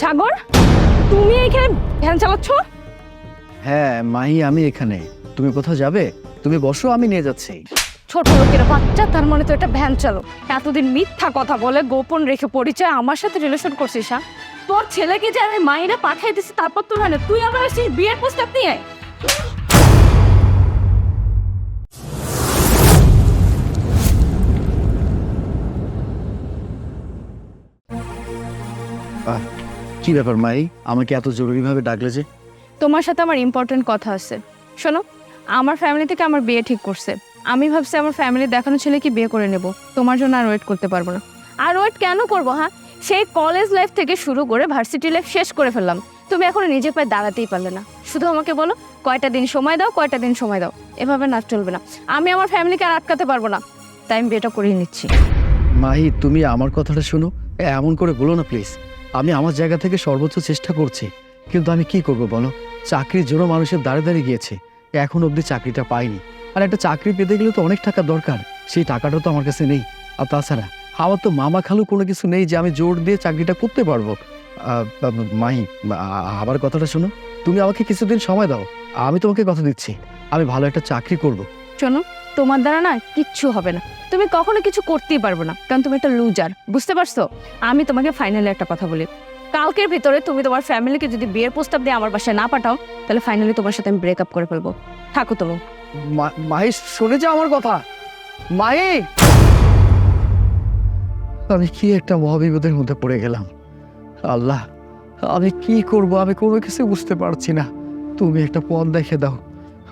সাগর তুমি এখানে ভ্যান চালাচ্ছ? হ্যাঁ মাহি আমি এখানে। তুমি কোথাও যাবে? তুমি বসো আমি নিয়ে যাচ্ছি। ছোট লোকের বাচ্চা তার মনে তো এটা ভ্যান চালক। এতদিন মিথ্যা কথা বলে গোপন রেখে পরিচয় আমার সাথে রিলেশন করছিস হ্যাঁ? তোর ছেলেকে যে আমি মায়েরা পাঠাই দিছি তারপর তো হয় না তুই আমার সেই বিয়ের প্রস্তাব নিয়ে? কি ব্যাপার মাই? আমাকে এত জরুরিভাবে ডাকলে যে? তোমার সাথে আমার ইম্পর্টেন্ট কথা আছে। শোনো আমার ফ্যামিলি থেকে আমার বিয়ে ঠিক করছে। আমি ভাবছি আমার ফ্যামিলি দেখানো ছেলে কি বিয়ে করে নেব। তোমার জন্য আর ওয়েট করতে পারব না। আর ওয়েট কেন করব হ্যাঁ? সেই কলেজ লাইফ থেকে শুরু করে ভার্সিটি লাইফ শেষ করে ফেললাম। তুমি এখন নিজের পায়ে দাঁড়াতেই পারলে না। শুধু আমাকে বলো কয়টা দিন সময় দাও কয়টা দিন সময় দাও। এভাবে না চলবে না। আমি আমার ফ্যামিলিকে আর আটকাতে পারব না। তাই আমি বিয়েটা করিয়ে নিচ্ছি। মাহি তুমি আমার কথাটা শোনো। এমন করে বলো না প্লিজ আমি আমার জায়গা থেকে সর্বোচ্চ চেষ্টা করছি, কিন্তু আমি কি করব বলো? চাকরির জন্য মানুষের দাঁড়ে দাঁড়িয়ে গিয়েছে। এখন অবধি চাকরিটা পাইনি। আর একটা চাকরি পেতে গেলে তো অনেক টাকা দরকার, সেই টাকাটা তো আমার কাছে নেই। আর তাছাড়া আমার তো মামা খালু কোনো কিছু নেই যে আমি জোর দিয়ে চাকরিটা করতে পারব। বা- আবার কথাটা শোনো। তুমি আমাকে কিছুদিন সময় দাও, আমি তোমাকে কথা দিচ্ছি। আমি ভালো একটা চাকরি করব। শোনো তোমার দ্বারা না কিচ্ছু হবে না। তুমি কখনো কিছু করতেই পারবে না, কারণ তুমি একটা লুজার বুঝতে পারছ? আমি তোমাকে ফাইনালি একটা কথা বলি। কালকের ভিতরে তুমি তোমার ফ্যামিলিকে যদি বিয়ের প্রস্তাব দিয়ে আমার বাসায় না পাঠাও, তাহলে ফাইনালি তোমার সাথে আমি ব্রেকআপ করে ফেলব। থাকো মা- মাহি শুনে যা আমার কথা। মাহি! আমি কি একটা মহাবিপদের মধ্যে পড়ে গেলাম? আল্লাহ, আমি কি করব? আমি কোনো কিছু বুঝতে পারছি না। তুমি একটা পথ দেখে দাও।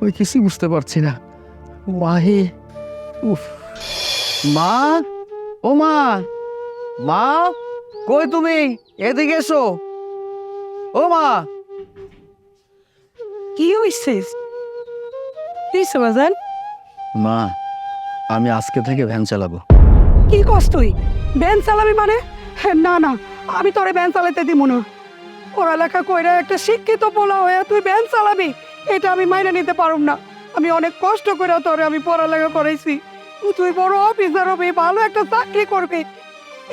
আমি কিছুই বুঝতে পারছি না। মাহি উফ। মা? ও মা! মা? কই তুমি? এদিকে এসো। ও মা! কি হয়েছে কি সমাধান মা আমি আজকে থেকে ভ্যান চালাবো। কি কষ্ট তুই? ব্যান চালাবি মানে? হ্যাঁ, না না আমি তোরে ব্যান চালাতে দিব না। পড়ালেখা কইরা একটা শিক্ষিত পোলা হয়ে তুই ব্যান চালাবি এটা আমি মাইনে নিতে পারব না। আমি অনেক কষ্ট করে তোরে আমি পড়ালেখা করাইছি। তুই বড় অফিসার হবে, ভালো একটা চাকরি করবি।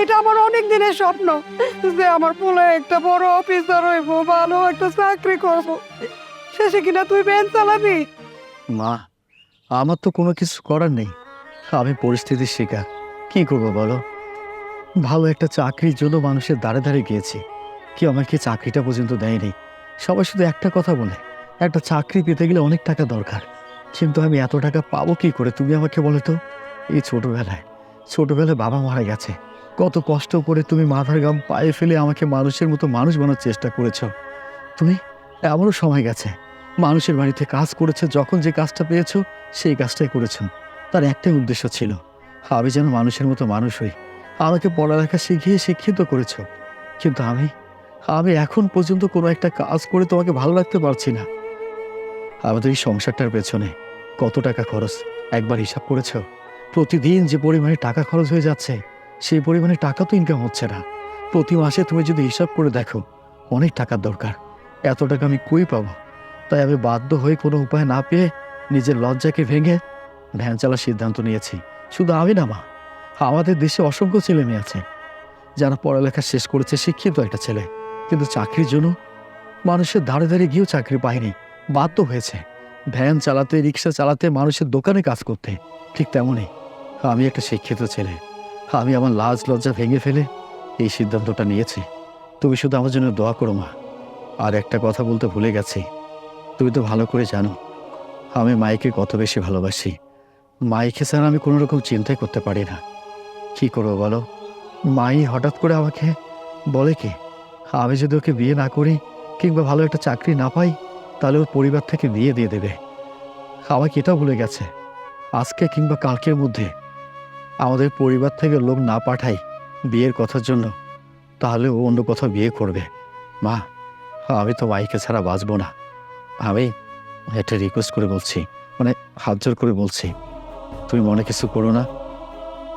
এটা আমার অনেক দিনের স্বপ্ন যে আমার পোলা একটা বড় অফিসার হইব, ভালো একটা চাকরি করব। শেষে কিনা তুই ব্যান চালাবি? মা, আমার তো কোনো কিছু করার নেই। আমি পরিস্থিতির শিকার। কি করব বলো? ভালো একটা চাকরির জন্য মানুষের দাঁড়ে দাঁড়ে গিয়েছি। কেউ আমাকে চাকরিটা পর্যন্ত দেয়নি? সবাই শুধু একটা কথা বলে, একটা চাকরি পেতে গেলে অনেক টাকা দরকার। কিন্তু আমি এত টাকা পাবো কি করে, তুমি আমাকে বলো তো? এই ছোটবেলায় ছোটবেলায় বাবা মারা গেছে। কত কষ্ট করে তুমি মাথার গাম পায়ে ফেলে আমাকে মানুষের মতো মানুষ বানার চেষ্টা করেছ। তুমি, এমনও সময় গেছে। মানুষের বাড়িতে কাজ করেছে, যখন যে কাজটা পেয়েছ, সেই কাজটাই করেছ। তার একটাই উদ্দেশ্য ছিল, আমি যেন মানুষের মতো মানুষ হই। আমাকে পড়ালেখা শিখিয়ে শিক্ষিত করেছ। কিন্তু আমি আমি এখন পর্যন্ত কোনো একটা কাজ করে তোমাকে ভালো রাখতে পারছি না। আমাদের এই সংসারটার পেছনে কত টাকা খরচ? একবার হিসাব করেছ? প্রতিদিন যে পরিমাণে টাকা খরচ হয়ে যাচ্ছে, সেই পরিমাণে টাকা তো ইনকাম হচ্ছে না। প্রতি মাসে তুমি যদি হিসাব করে দেখো, অনেক টাকার দরকার। এত টাকা আমি কই পাবো? তাই আমি বাধ্য হয়ে কোনো উপায় না পেয়ে নিজের লজ্জাকে ভেঙে ভ্যান চালার সিদ্ধান্ত নিয়েছি। শুধু আমি না, মা। আমাদের দেশে অসংখ্য ছেলে মেয়ে আছে। যারা পড়ালেখা শেষ করেছে, শিক্ষিত একটা ছেলে। কিন্তু চাকরির জন্য মানুষের ধারে ধারে গিয়েও চাকরি পায়নি, বাধ্য হয়েছে। ভ্যান চালাতে, রিক্সা চালাতে মানুষের দোকানে কাজ করতে। ঠিক তেমনই। আমি একটা শিক্ষিত ছেলে। আমি আমার লাজ লজ্জা ভেঙে ফেলে এই সিদ্ধান্তটা নিয়েছি। তুমি শুধু আমার জন্য দোয়া করো, মা। আর একটা কথা বলতে ভুলে গেছি। তুমি তো ভালো করে জানো, আমি মাইকে কত বেশি ভালোবাসি। মাইকে ছাড়া আমি কোনো রকম চিন্তাই করতে পারি না। কি করব বলো? মাই হঠাৎ করে আমাকে বলে কি, আমি যদি ওকে বিয়ে না করি কিংবা ভালো একটা চাকরি না পাই তাহলে ওর পরিবার থেকে বিয়ে দিয়ে দেবে। আমাকে এটাও ভুলে গেছে। আজকে কিংবা কালকের মধ্যে আমাদের পরিবার থেকে লোক না পাঠাই বিয়ের কথার জন্য, তাহলে ও অন্য কোথাও বিয়ে করবে। মা, আমি তো মাইকে ছাড়া বাঁচবো না। আমি একটা রিকোয়েস্ট করে বলছি মানে হাত জোর করে বলছি, তুমি মনে কিছু করো না?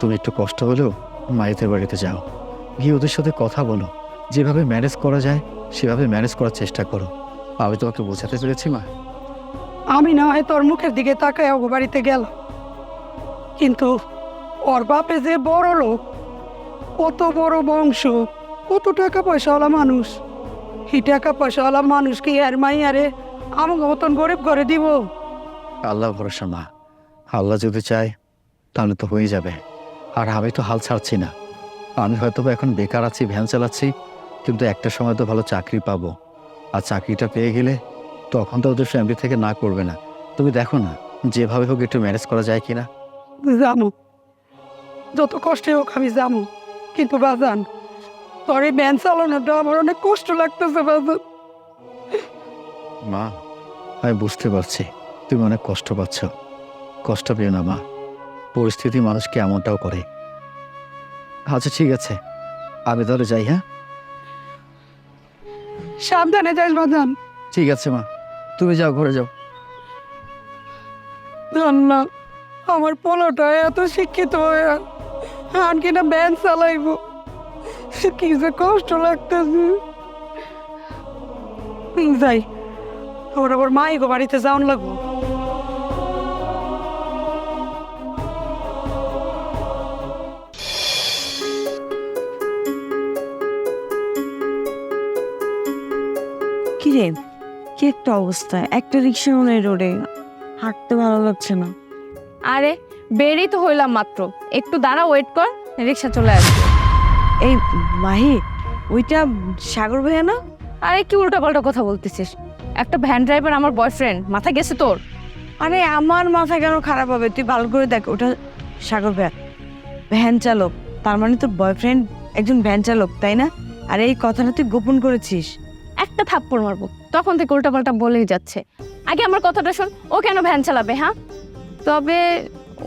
তুমি একটু কষ্ট হলেও মায়েদের বাড়িতে যাও। গিয়ে ওদের সাথে কথা বলো। যেভাবে ম্যানেজ করা যায়, সেভাবে ম্যানেজ করার চেষ্টা করো। আমি তোমাকে বোঝাতে পেরেছি মা। আমি না হয় তোর মুখের দিকে তাকায় ওগো বাড়িতে গেল। কিন্তু ওর বাপে যে বড় লোক কত বড় বংশ কত টাকা পয়সাওয়ালা মানুষ। এই টাকা পয়সাওয়ালা মানুষ কি আর মাই আরে আমাকে মতন গরিব করে দিব? আল্লাহ ভরসা মা। আল্লাহ যদি চায় তাহলে তো হয়ে যাবে। আর আমি তো হাল ছাড়ছি না। আমি হয়তো এখন বেকার আছি ভ্যান চালাচ্ছি কিন্তু একটা সময় তো ভালো চাকরি পাবো। আর চাকরিটা পেয়ে গেলে তখন তো ওদের ফ্যামিলি থেকে না করবে না। তুমি দেখো না যেভাবে হোক একটু ম্যানেজ করা যায় কিনা। জানো যত কষ্টে হোক আমি যাব কিন্তু বাজান তোর এই ব্যান চালানোটা আমার অনেক কষ্ট লাগতেছে বাজান। মা আমি বুঝতে পারছি তুমি অনেক কষ্ট পাচ্ছ। কষ্ট পেও না মা। পরিস্থিতি মানুষকে এমনটাও করে। আচ্ছা ঠিক আছে। আমি তাহলে যাই হ্যাঁ? সাবধানে যাইস বাদান ঠিক আছে মা তুমি যাও ঘরে যাও। জান্না আমার পোলাটা এত শিক্ষিত হয়ে আন কিনা ব্যান চালাইব। কি যে কষ্ট লাগতেছে। যাই ওর আবার মাই গো বাড়িতে যাওন লাগবো। কি রে কি একটা অবস্থা। একটা রিক্সা মনে হয় রোডে হাঁটতে ভালো লাগছে না। আরে বেরই তো হইলাম মাত্র। একটু দাঁড়া ওয়েট কর রিক্সা চলে আসবে। এই মাহি ওইটা সাগর ভাইয়া না? আরে কি উল্টা পাল্টা কথা বলতেছিস? একটা ভ্যান ড্রাইভার আমার বয়ফ্রেন্ড মাথা গেছে তোর? আরে আমার মাথা কেন খারাপ হবে? তুই ভালো করে দেখ ওটা সাগর ভাইয়া। ভ্যান চালক তার মানে তোর বয়ফ্রেন্ড একজন ভ্যান চালক তাই না? আর এই কথাটা তুই গোপন করেছিস। একটা থাপ্পড় মারবো। তখন থেকে উল্টা পাল্টা বলেই যাচ্ছে। আগে আমার কথাটা শোন ও কেন ভ্যান চালাবে হ্যাঁ? তবে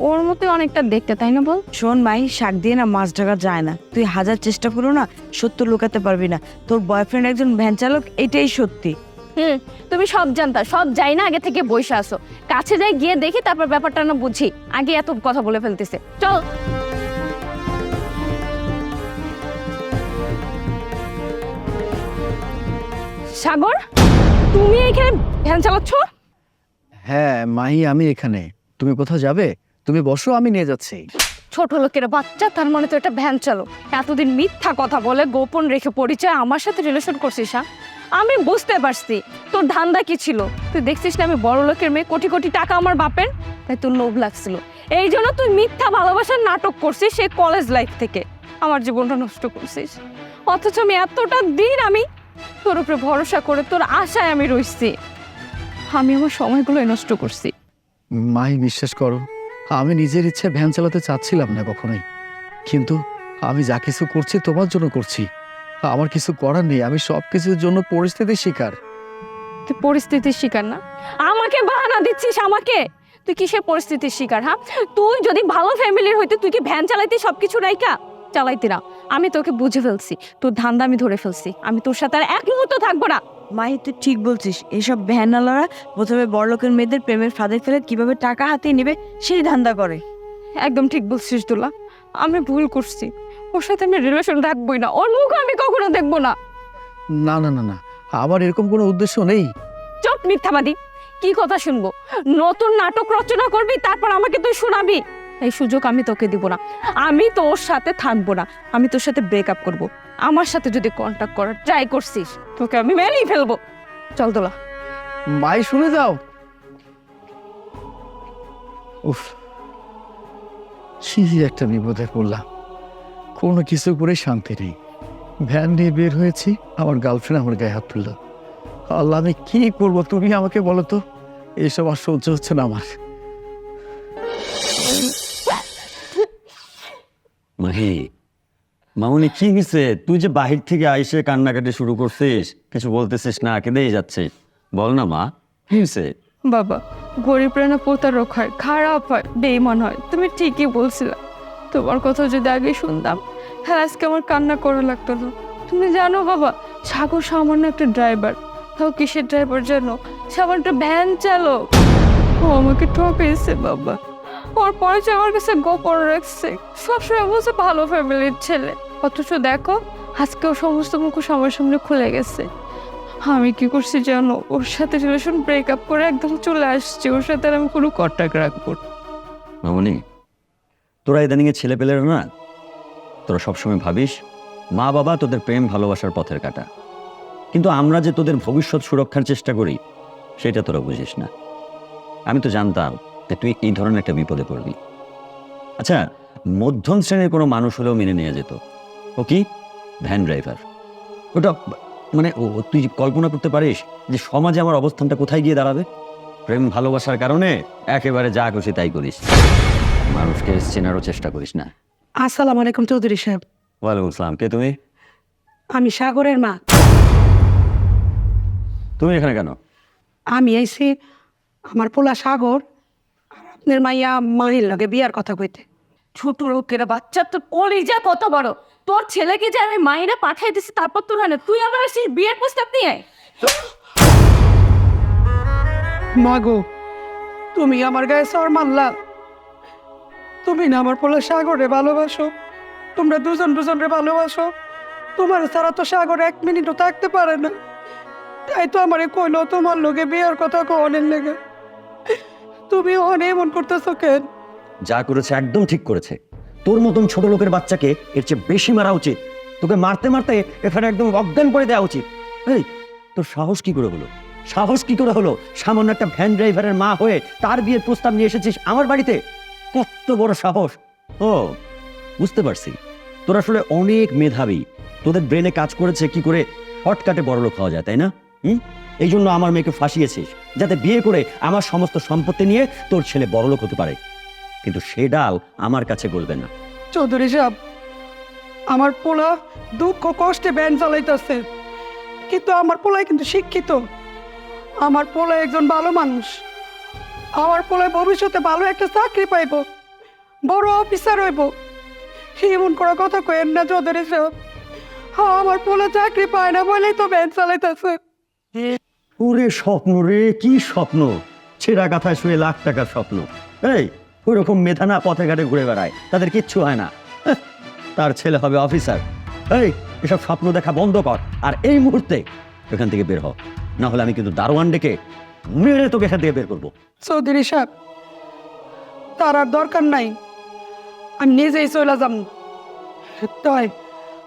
ওর মতো অনেকটা দেখতে তাই না বল? শোন মাই শাক দিয়ে না মাছ ঢাকা যায় না। তুই হাজার চেষ্টা করো না সত্য লুকাতে পারবি না। তোর বয়ফ্রেন্ড একজন ভ্যান চালক এটাই সত্যি। হুম তুমি সব জানতা সব যাই না আগে থেকে বসে আসো। কাছে যাই গিয়ে দেখি তারপর ব্যাপারটা না বুঝি। আগে এত কথা বলে ফেলতেছে। চল। সাগর তুমি এখানে ভ্যান চালাচ্ছ? হ্যাঁ মাহি আমি এখানে। তুমি কোথাও যাবে? তুমি বসো আমি নিয়ে যাচ্ছি। ছোট লোকের বাচ্চা তার মানে তো এটা ভ্যান চালো এতদিন মিথ্যা কথা বলে গোপন রেখে পরিচয় আমার সাথে রিলেশন করছিস হ্যাঁ আমি বুঝতে পারছি তোর ধান্দা কি ছিল? তুই দেখছিস না আমি বড় লোকের মেয়ে কোটি কোটি টাকা আমার বাপের? তাই তোর লোভ লাগছিল। এই জন্য তুই মিথ্যা ভালোবাসার নাটক করছিস সেই কলেজ লাইফ থেকে। আমার জীবনটা নষ্ট করছিস। অথচ আমি এতটা দিন আমি তোর উপরে ভরসা করে তোর আশায় আমি রইছি। আমি আমার সময়গুলোই নষ্ট করছি। মাহি বিশ্বাস করো আমি নিজের ইচ্ছে ভ্যান চালাতে চাচ্ছিলাম না কখনোই। কিন্তু আমি যা কিছু করছি তোমার জন্য করছি। আমার কিছু করার নেই আমি সব কিছুর জন্য পরিস্থিতির শিকার। তুই পরিস্থিতির শিকার না? আমাকে বাহানা দিচ্ছিস আমাকে? তুই কিসের পরিস্থিতির শিকার হ্যাঁ? তুই যদি ভালো ফ্যামিলির হইতে তুই কি ভ্যান চালাইতে সব কিছু রাইকা চালাইতে না আমি তোকে বুঝে ফেলছি। তোর ধান্দা আমি ধরে ফেলছি। আমি তোর সাথে আর এক মুহূর্ত থাকব না। মাহি তুই ঠিক বলছিস এইসব ভ্যানালারা প্রথমে বড়লোকের মেয়েদের প্রেমের ফাঁদে ফেলে কীভাবে টাকা হাতিয়ে নেবে সেই ধান্দা করে। একদম ঠিক বলছিস দুলা। আমি ভুল করছি। ওর সাথে আমি রিলেশন রাখবোই না। ওর মুখ আমি কখনো দেখব না। না না না না। আমার এরকম কোনো উদ্দেশ্য নেই। চট মিথ্যাবাদী। কি কথা শুনব? নতুন নাটক রচনা করবি তারপর আমাকে তুই শোনাবি। এই সুযোগ আমি তোকে দিব না। আমি তোর সাথে থাকব না। আমি তোর সাথে ব্রেকআপ করব। আমার সাথে যদি কন্ট্যাক্ট করার ট্রাই করছিস, তোকে আমি মেরেই ফেলব। চল তোলা মাই, শুনে যাও। উফ সিজি একটা বিপদে পড়লাম। কোনো কিছু করে শান্তি নেই। ভ্যান নিয়ে বের হয়েছি, আমার গার্লফ্রেন্ড আমার গায়ে হাত তুললো। আল্লাহ, আমি কি করব তুমি আমাকে বলো তো? এইসব আর সহ্য হচ্ছে না আমার। মাহি। মামুনি, কি হয়েছে তুই যে বাহির থেকে আইসে কান্নাকাটি শুরু করছিস, কিছু বলতেছিস না, কেঁদেই যাচ্ছে? বল না, মা, কি হয়েছে বাবা, গরিব প্রাণা প্রতারক হয়, খারাপ হয় বেইমান হয়, তুমি ঠিকই বলছিলে। তোমার কথা যদি আগে শুনতাম হ্যাঁ আজকে আমার কান্না করা লাগতো না। তুমি জানো বাবা, সাগর সামান্য একটা ড্রাইভার। তাও কিসের ড্রাইভার জানো সামান্য একটা ভ্যান চালক। ও আমাকে ঠকেছে বাবা। কাছে গোপন রাখছে সবসময় বলছে ভালো ফ্যামিলির ছেলে। অথচ দেখো আজকে ও সমস্ত মুখ আমার সামনে খুলে গেছে। আমি কি করছি জানো? ওর সাথে রিলেশন করে একদম চলে ওর সাথে আমি কোনো রাখব। মামুনি, তোরা ইদানিং এ ছেলে পেলেরা না? তোরা সবসময় ভাবিস, মা বাবা তোদের প্রেম ভালোবাসার পথের কাটা। কিন্তু আমরা যে তোদের ভবিষ্যৎ সুরক্ষার চেষ্টা করি, সেটা তোরা বুঝিস না। আমি তো জানতাম যে তুই এই ধরনের একটা বিপদে পড়বি। আচ্ছা মধ্যম শ্রেণির কোনো মানুষ হলেও মেনে নেওয়া যেত। ও কি? Van driver. ওটা মানে ও তুই কল্পনা করতে পারিস যে সমাজে আমার অবস্থানটা কোথায় গিয়ে দাঁড়াবে? প্রেম ভালোবাসার কারণে একেবারে যা খুশি তাই করিস। মানুষকে চেনারও চেষ্টা করিস না। আসসালামু আলাইকুম চৌধুরী সাহেব। ওয়ালাইকুম আসসালাম কে তুমি? আমি সাগরের মা। তুমি এখানে কেন? আমি আইছি আমার পোলা সাগর। আপনার মাইয়া মাহির লগে বিয়ার কথা কইতে। ছোট লোকেরা বাচ্চা তোর কলিজা কত বড়। তোর ছেলেকে যে আমি মায়েরা পাঠিয়ে দিছি তারপর তোর হয় না তুই আবার আসিস বিয়ের প্রস্তাব নিয়ে? মাগো তুমি আমার গায়ে সর মারলা। তুমি না আমার পোলা সাগরে ভালোবাসো। তোমরা দুজন দুজনরে ভালোবাসো। তোমার ছাড়া তো সাগর এক মিনিটও থাকতে পারে না। তাই তো আমারে কইলো তোমার লোকে বিয়ের কথা কনের লেগে। তুমি অনেক এমন করতেছো কেন? যা করেছে একদম ঠিক করেছে। তোর মতন ছোট লোকের বাচ্চাকে এর চেয়ে বেশি মারা উচিত। তোকে মারতে মারতে এখানে একদম অজ্ঞান করে দেওয়া উচিত। এই, তোর সাহস কি করে হলো? সাহস কি করে হলো? সামান্য একটা ভ্যান ড্রাইভারের মা হয়ে তার বিয়ের প্রস্তাব নিয়ে এসেছিস আমার বাড়িতে? কত বড় সাহস। ও, বুঝতে পারছি। তোর আসলে অনেক মেধাবী। তোদের ব্রেনে কাজ করেছে কি করে শর্টকাটে বড়লোক হওয়া যায়, তাই না? হুম? এই জন্য আমার মেয়েকে ফাঁসিয়েছিস, যাতে বিয়ে করে আমার সমস্ত সম্পত্তি নিয়ে তোর ছেলে বড়লোক হতে পারে। কিন্তু সে ডাল আমার কাছে গলবে না। চৌধুরী সাহেব, আমার পোলা দুঃখ কষ্টে ব্যান চালাইতেছে। কিন্তু আমার পোলাই কিন্তু শিক্ষিত। আমার পোলা একজন ভালো মানুষ। আমার পোলায় ভবিষ্যতে ভালো একটা চাকরি পাইব, বড় অফিসার হইব। এমন করা কথা কয়েন না চৌধুরী সাহেব। আমার পোলা চাকরি পায় না বলেই তো ব্যান চালাইতেছে। ওরে স্বপ্ন রে কি স্বপ্ন? ছেঁড়া কাথায় শুয়ে লাখ টাকার স্বপ্ন। এই ওইরকম মেধা না পথে ঘাটে ঘুরে বেড়ায়। তাদের কিচ্ছু হয় না। হাহ, তার ছেলে হবে অফিসার। এই এসব স্বপ্ন দেখা বন্ধ কর। আর এই মুহূর্তে এখান থেকে বের হ। না হলে আমি কিন্তু দারোয়ান ডেকে মেরে তোকে এখান থেকে বের করব। চৌধুরী সাহেব তার আর দরকার নাই। আমি নিজেই চলে যাব। তাই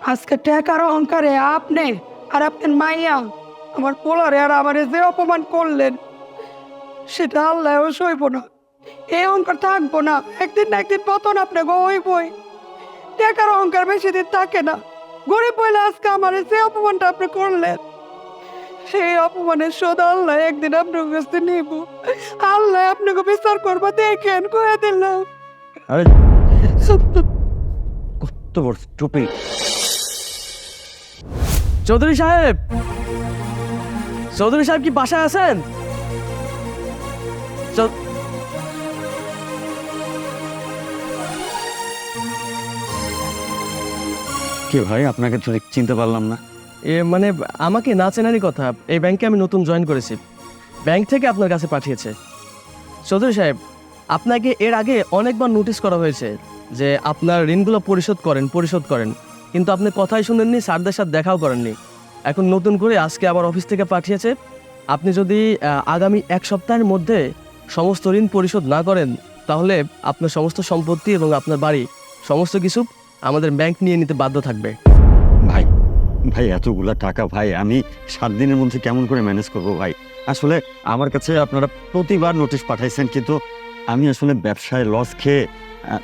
আজকে টাকার অহংকারে আপনি আর আপনার মাইয়া আমার পোলারে আর আমার যে অপমান করলেন সেটা আল্লাহও সইব না। এই অহংকার থাকব না। একদিন না একদিন পতন আপনাকে হইবই। টাকার অহংকার বেশি দিন থাকে না। গরিব বলে আজকে আমার যে অপমানটা আপনি করলেন সেই অপমানের শোধ আল্লাহ একদিন আপনার কাছে নিব। আল্লাহ আপনাকে বিচার করব দেখেন কয়ে দিলাম আরে কত বড় টুপি চৌধুরী সাহেব! চৌধুরী সাহেব কি বাসায় আছেন? কি ভাই আপনাকে তো চিনতে পারলাম না। এ মানে আমাকে না চেনারই কথা এই ব্যাংকে আমি নতুন জয়েন করেছি। ব্যাংক থেকে আপনার কাছে পাঠিয়েছে। চৌধুরী সাহেব আপনাকে এর আগে অনেকবার নোটিশ করা হয়েছে যে আপনার ঋণগুলো পরিশোধ করেন পরিশোধ করেন। কিন্তু আপনি কথাই শুনেননি স্যারদের সাথে দেখাও করেননি। এখন নতুন করে আজকে আবার অফিস থেকে পাঠিয়েছে। আপনি যদি আগামী এক সপ্তাহের মধ্যে সমস্ত ঋণ পরিশোধ না করেন, তাহলে আপনার সমস্ত সম্পত্তি এবং আপনার বাড়ি, সমস্ত কিছু আমাদের ব্যাংক নিয়ে নিতে বাধ্য থাকবে। ভাই ভাই, এতগুলা টাকা ভাই, আমি সাত দিনের মধ্যে কেমন করে ম্যানেজ করব ভাই? আসলে আমার কাছে আপনারা প্রতিবার নোটিশ পাঠাইছেন, কিন্তু আমি আসলে ব্যবসায় লস খেয়ে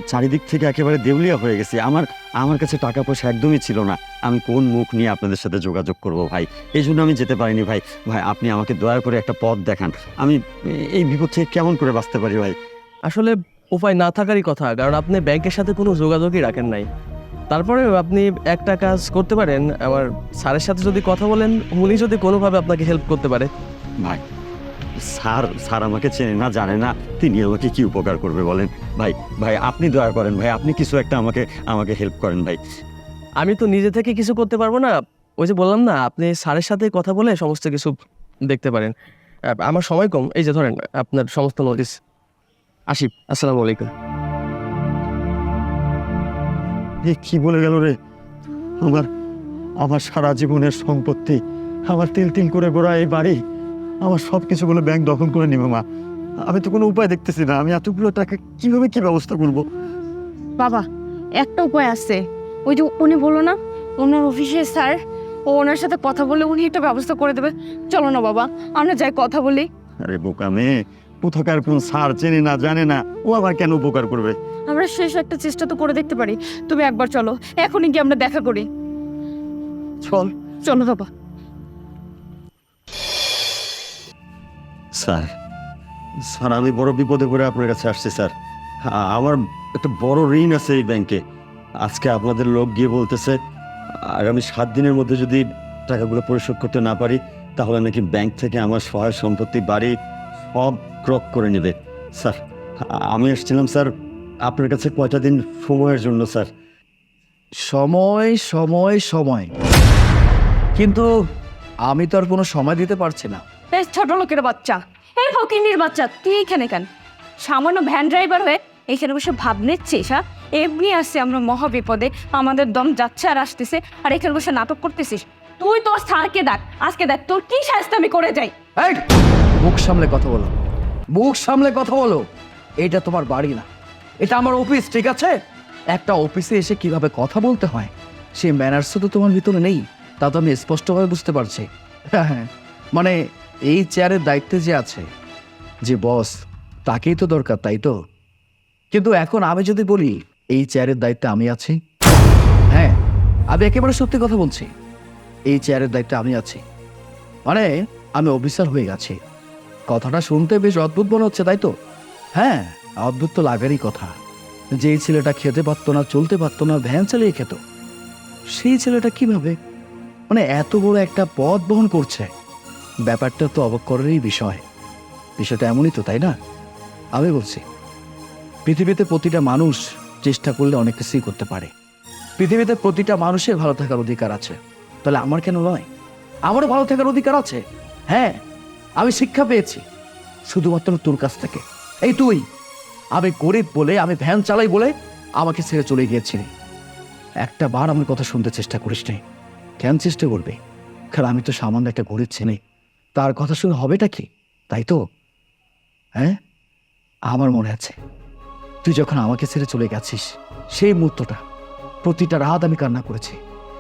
চারিদিক থেকে একেবারে দেউলিয়া হয়ে গেছি। আমার আমার কাছে টাকা পয়সা একদমই ছিল না। আমি কোন মুখ নিয়ে আপনাদের সাথে যোগাযোগ করব ভাই? এই জন্য আমি যেতে পারিনি ভাই। ভাই আপনি আমাকে দয়া করে একটা পথ দেখান। আমি এই বিপদ থেকে কেমন করে বাঁচতে পারি ভাই? আসলে উপায় না থাকারই কথা কারণ আপনি ব্যাংকের সাথে কোনো যোগাযোগই রাখেন নাই। তারপরে আপনি একটা কাজ করতে পারেন। আমার স্যারের সাথে যদি কথা বলেন উনি যদি কোনোভাবে আপনাকে হেল্প করতে পারে। ভাই স্যার স্যার আমাকে চেনে না জানে না। তিনি আমাকে কি উপকার করবে বলেন? ভাই ভাই আপনি দয়া করেন ভাই আপনি কিছু একটা আমাকে আমাকে হেল্প করেন ভাই। আমি তো নিজে থেকে কিছু করতে পারব না। ওই যে বললাম না আপনি স্যারের সাথে কথা বলে সমস্ত কিছু দেখতে পারেন। আমার সময় কম। এই যে ধরেন আপনার সমস্ত নোটিস আসি আসসালামু আলাইকুম। এ কি বলে গেল রে? আমার আমার সারা জীবনের সম্পত্তি আমার তিল তিল করে গোড়া এই বাড়ি আমার সব কিছু বলে ব্যাংক দখল করে নিবে মা। আমি তো কোনো উপায় দেখতেছি না। আমি এতগুলো টাকা কীভাবে কি ব্যবস্থা করব? বাবা একটা উপায় আছে। ওই যে উনি বলল না ওনার অফিসে স্যার ও ওনার সাথে কথা বলে উনি একটা ব্যবস্থা করে দেবে। চলো না বাবা আমরা যাই কথা বলি। আরে বোকা মেয়ে কোথাকার কোন স্যার চেনে না জানে না ও আবার কেন উপকার করবে? আমরা শেষ একটা চেষ্টা তো করে দেখতে পারি। তুমি একবার চলো এখনই গিয়ে আমরা দেখা করি। চল। চলো বাবা। স্যার। স্যার আমি বড় বিপদে পড়ে আপনার কাছে আসছি স্যার। আমার একটা বড় ঋণ আছে এই ব্যাংকে। আজকে আপনাদের লোক গিয়ে বলতেছে আগামী সাত দিনের মধ্যে যদি টাকাগুলো পরিশোধ করতে না পারি তাহলে নাকি ব্যাংক থেকে আমার সহায় সম্পত্তি বাড়ি সব ক্রক করে নেবে। স্যার আমি এসেছিলাম স্যার আপনার কাছে কয়টা দিন সময়ের জন্য স্যার? সময় সময় সময়। কিন্তু আমি তো আর কোনো সময় দিতে পারছি না। বেশ ছোট লোকের বাচ্চা। এই ফকিনির বাচ্চা তুই এইখানে কেন? সামান্য ভ্যান ড্রাইভার হয়ে এইখানে বসে ভাব নিচ্ছিস হ্যাঁ এমনি আসছে আমরা মহা বিপদে আমাদের দম যাচ্ছে আর আসতেছে, আর এখানে বসে নাটক করতেছিস। তুই তোর স্যারকে ডাক আজকে দেখ তোর কি শাস্তি আমি করে যাই। এই, মুখ সামলে কথা বলো। মুখ সামলে কথা বলো। এটা তোমার বাড়ি না। এটা আমার অফিস, ঠিক আছে? একটা অফিসে এসে কীভাবে কথা বলতে হয়? সেই ম্যানার্স তো তোমার ভিতরে নেই। তা তো আমি স্পষ্টভাবে বুঝতে পারছি। হ্যাঁ। মানে এই চেয়ারের দায়িত্বে যে আছে, যে বস, তাকেই তো দরকার, তাই তো? কিন্তু এখন আমি যদি বলি, এই চেয়ারের দায়িত্বে আমি আছি? হ্যাঁ আমি একেবারে সত্যি কথা বলছি, এই চেয়ারের দায়িত্বে আমি আছি। মানে আমি অফিসার হয়ে গেছি। কথাটা শুনতে বেশ অদ্ভুত মনে হচ্ছে, তাই তো? হ্যাঁ অদ্ভুত তো লাগারই কথা। যেই ছেলেটা খেতে পারতো না, চলতে পারতো না, ভ্যান চালিয়ে খেত, সেই ছেলেটা কীভাবে? মানে এত বড় একটা পথ বহন করছে। ব্যাপারটা তো অবাক করারই বিষয়। বিষয়টা এমনই তো, তাই না? আমি বলছি, পৃথিবীতে প্রতিটা মানুষ চেষ্টা করলে অনেক কিছুই করতে পারে। পৃথিবীতে প্রতিটা মানুষের ভালো থাকার অধিকার আছে। তাহলে আমার কেন নয়? আমারও ভালো থাকার অধিকার আছে। হ্যাঁ আমি শিক্ষা পেয়েছি, শুধুমাত্র তোর কাছ থেকে। এই তুই, আমি গরিব বলে, আমি ভ্যান চালাই বলে আমাকে ছেড়ে চলে গিয়েছিলি। একটা বার আমার কথা শুনতে চেষ্টা করিস নি কেন চেষ্টা করবে? কারণ আমি তো সামান্য একটা গরিব ছেলে। তার কথা শুনে হবেটা কি? তাই তো? হ্যাঁ? আমার মনে আছে। তুই যখন আমাকে ছেড়ে চলে গেছিস, সেই মুহূর্তটা প্রতিটা রাত আমি কান্না করেছি।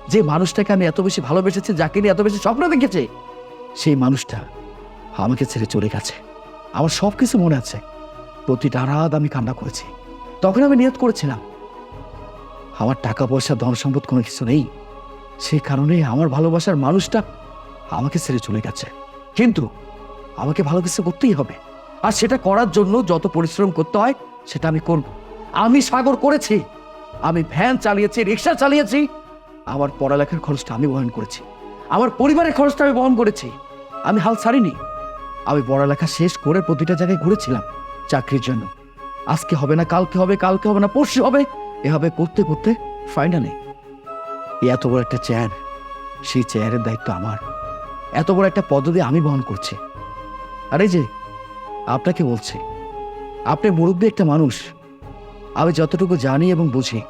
যে মানুষটাকে আমি এত বেশি ভালোবেসেছি, যাকে নিয়ে এত বেশি স্বপ্ন দেখেছি, সেই মানুষটা আমাকে ছেড়ে চলে গেছে। আমার সব কিছু মনে আছে। প্রতিটা রাত আমি কান্না করেছি। তখন আমি নিয়ত করেছিলাম। আমার টাকা পয়সা ধন সম্পদ কোনো কিছু নেই। সেই কারণে আমার ভালোবাসার মানুষটা আমাকে ছেড়ে চলে গেছে। কিন্তু আমাকে ভালো কিছু করতেই হবে। আর সেটা করার জন্য যত পরিশ্রম করতে হয়, সেটা আমি করব। আমি সাগর করেছি। আমি ভ্যান চালিয়েছি রিক্সা চালিয়েছি। আমার পড়ালেখার খরচটা আমি বহন করেছি। আমার পরিবারের খরচটা আমি বহন করেছি। আমি হাল ছাড়িনি। আমি পড়ালেখা শেষ করে প্রতিটা জায়গায় ঘুরেছিলাম চাকরির জন্য। আজকে হবে না, কালকে হবে কালকে হবে না, পরশু হবে। এভাবে করতে করতে ফাইনালি এত বড় একটা চেয়ার সেই চেয়ারের দায়িত্ব আমার। এত বড় একটা পদবি আমি বহন করছি। আর যে, আপনাকে বলছি, আপনি মুরব্বী একটা মানুষ। আমি যতটুকু জানি এবং বুঝি,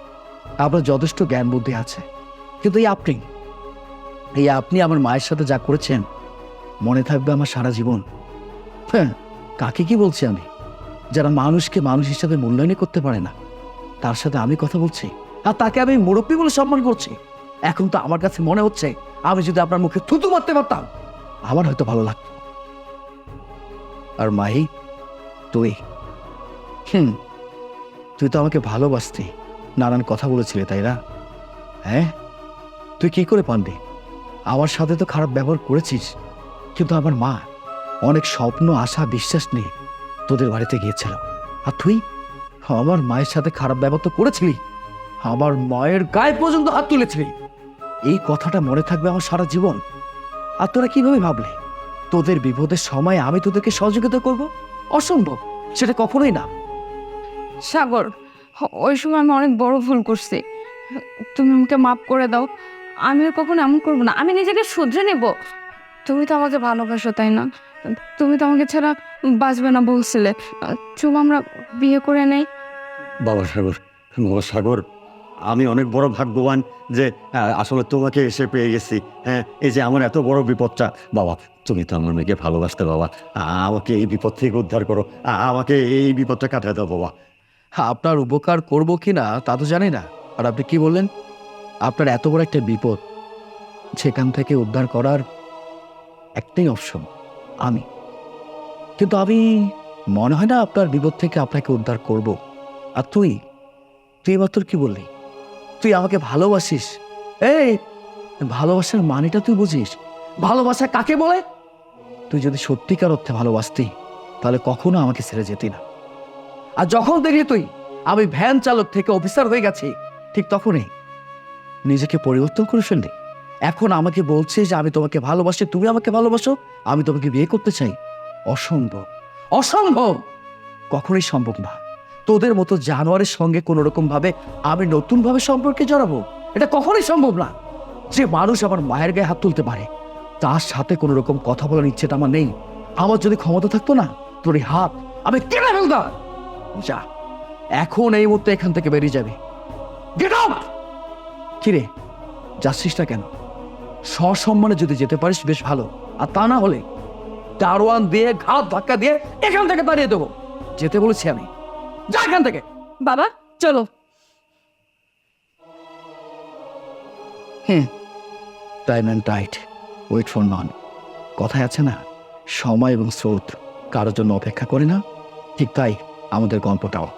আপনার যথেষ্ট জ্ঞান বুদ্ধি আছে। কিন্তু এই আপনি এই আপনি আমার মায়ের সাথে যা করেছেন, মনে থাকবে আমার সারা জীবন। হ্যাঁ কাকে কি বলছি আমি? যারা মানুষকে মানুষ হিসাবে মূল্যায়নই করতে পারে না, তার সাথে আমি কথা বলছি। আর তাকে আমি মুরব্বী বলে সম্মান করছি। এখন তো আমার কাছে মনে হচ্ছে, আমি যদি আপনার মুখে থুতু মারতে পারতাম আমার হয়তো ভালো লাগতো। আর মাহি তুই হুম, তুই তো আমাকে ভালোবাসতি। নানান কথা বলেছিলে, তাই না? হ্যাঁ? তুই কি করে পারলি? আমার সাথে তো খারাপ ব্যবহার করেছিস। কিন্তু আমার মা অনেক স্বপ্ন, আশা, বিশ্বাস নিয়ে তোদের বাড়িতে গিয়েছিল। আর তুই? আমার মায়ের সাথে খারাপ ব্যবহার তো করেছিলি। আমার মায়ের গায়ে পর্যন্ত হাত তুলেছিলি। এই কথাটা মনে থাকবে আমার সারা জীবন। আর তোরা কীভাবে ভাবলে? তোদের বিপদের সময় আমি তোদেরকে সহযোগিতা করব? অসম্ভব। সেটা কখনোই না। সাগর ওই সময় আমি অনেক বড় ভুল করছি। তুমি আমাকে মাফ করে দাও। আমি আর কখনো এমন করব না। আমি নিজেকে শুধরে নেব। তুমি তো আমাকে ভালোবাসো তাই না? তুমি তো আমাকে ছাড়া বাঁচবে না বলছিলে। চুপ আমরা বিয়ে করে নেই। বাবা সাগর বাবা সাগর আমি অনেক বড় ভাগ্যবান যে আসলে তোমাকে এসে পেয়ে গেছি। হ্যাঁ এই যে আমার এত বড় বিপদটা, বাবা, তুমি তো আমার মেয়েকে ভালোবাসতে বাবা। আমাকে এই বিপদ থেকে উদ্ধার করো। আমাকে এই বিপদটা কাটায় দাও বাবা। আপনার উপকার করব কি না, তা তো জানি না। আর আপনি কি বললেন? আপনার এত বড় একটা বিপদ, সেখান থেকে উদ্ধার করার একটাই অপশন আমি। কিন্তু আমি, মনে হয় না আপনার বিপদ থেকে আপনাকে উদ্ধার করব। আর তুই তুই এবার তোর কি বললি? তুই আমাকে ভালোবাসিস। এই, ভালোবাসার মানেটা তুই বুঝিস। ভালোবাসা কাকে বলে? তুই যদি সত্যিকার অর্থে ভালোবাসতি, তাহলে কখনো আমাকে ছেড়ে যেতি না। আর যখন দেখলি তুই, আমি ভ্যান চালক থেকে অফিসার হয়ে গেছি, ঠিক তখনই নিজেকে পরিবর্তন করে ফেললি। এখন আমাকে বলছে যে আমি তোমাকে ভালোবাসি, তুমি আমাকে ভালোবাসো, আমি তোমাকে বিয়ে করতে চাই। অসম্ভব। অসম্ভব! কখনোই সম্ভব না। তোদের মতো জানোয়ারের সঙ্গে কোনো রকম ভাবে আমি নতুন ভাবে সম্পর্কে জড়াবো? এটা কখনোই সম্ভব না। যে মানুষ আমার মায়ের গায়ে হাত তুলতে পারে, তার সাথে কোনো রকম কথা বলার ইচ্ছেটা আমার নেই। আমার যদি ক্ষমতা থাকতো না, তোর এই হাত আমি কেটে ফেলতাম। যা, এখন এই মুহূর্তে এখান থেকে বেরিয়ে যাবে। কিরে, যাচ্ছিস না কেন? সসম্মানে যদি যেতে পারিস বেশ ভালো। আর তা না হলে দারোয়ান দিয়ে, ঘাত ধাক্কা দিয়ে এখান থেকে তাড়িয়ে দেবো। যেতে বলেছি আমি। যা এখান থেকে। বাবা, চলো। হ্যাঁ time and tide wait for none কথায় আছে না, সময় এবং স্রোত কারোর জন্য অপেক্ষা করে না। ঠিক তাই আমাদের গল্পটাও।